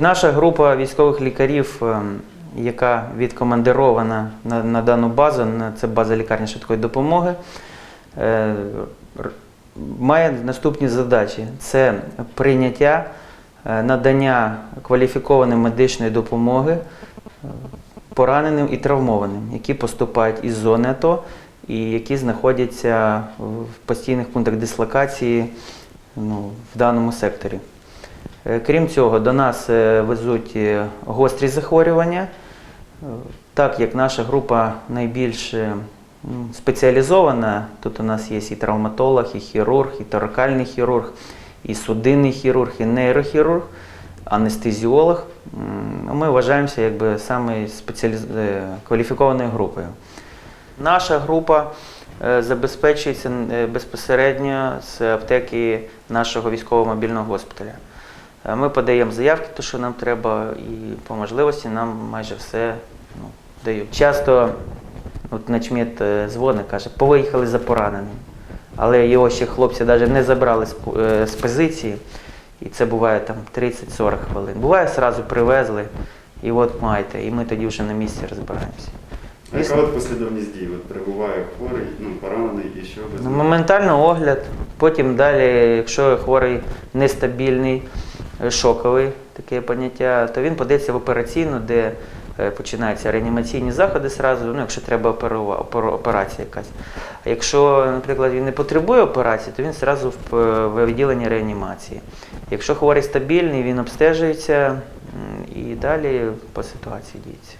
Наша група військових лікарів, ем, яка відкомандирована на на дану базу, це база лікарні швидкої допомоги, е, має наступні задачі: це прийняття, е, надання кваліфікованої медичної допомоги е, пораненим і травмованим, які поступають із зони АТО і які знаходяться в постійних пунктах дислокації ну, в даному секторі. Е, Крім цього, до нас е, везуть е, гострі захворювання. Так як наша група найбільш е, спеціалізована, тут у нас є і травматолог, і хірург, і торакальний хірург, і судинний хірург, і нейрохірург, анестезіолог. Ми вважаємося якби саме спеціаліз... кваліфікованою групою. Наша група е, забезпечується е, безпосередньо з аптеки нашого військового мобільного госпіталя. Е, Ми подаємо заявки, то що нам треба, і по можливості нам майже все ну, дають. Часто от начмет дзвонить, каже, повиїхали за пораненим. Але його ще хлопці навіть не забрали з позиції, і це буває там 30-40 хвилин. Буває, одразу привезли, і от маєте, і ми тоді вже на місці розбираємося. А яка от послідовність дій? От перебуває хворий, ну, поранений і що без Ну, Моментально огляд, потім далі, якщо хворий нестабільний, е, шоковий таке поняття, то він подається в операційну, де е, починаються реанімаційні заходи зразу, ну, якщо треба оперува- опер- операція якась. А якщо, наприклад, він не потребує операції, то він зразу в, в відділенні реанімації. Якщо хворий стабільний, він обстежується і далі по ситуації діється.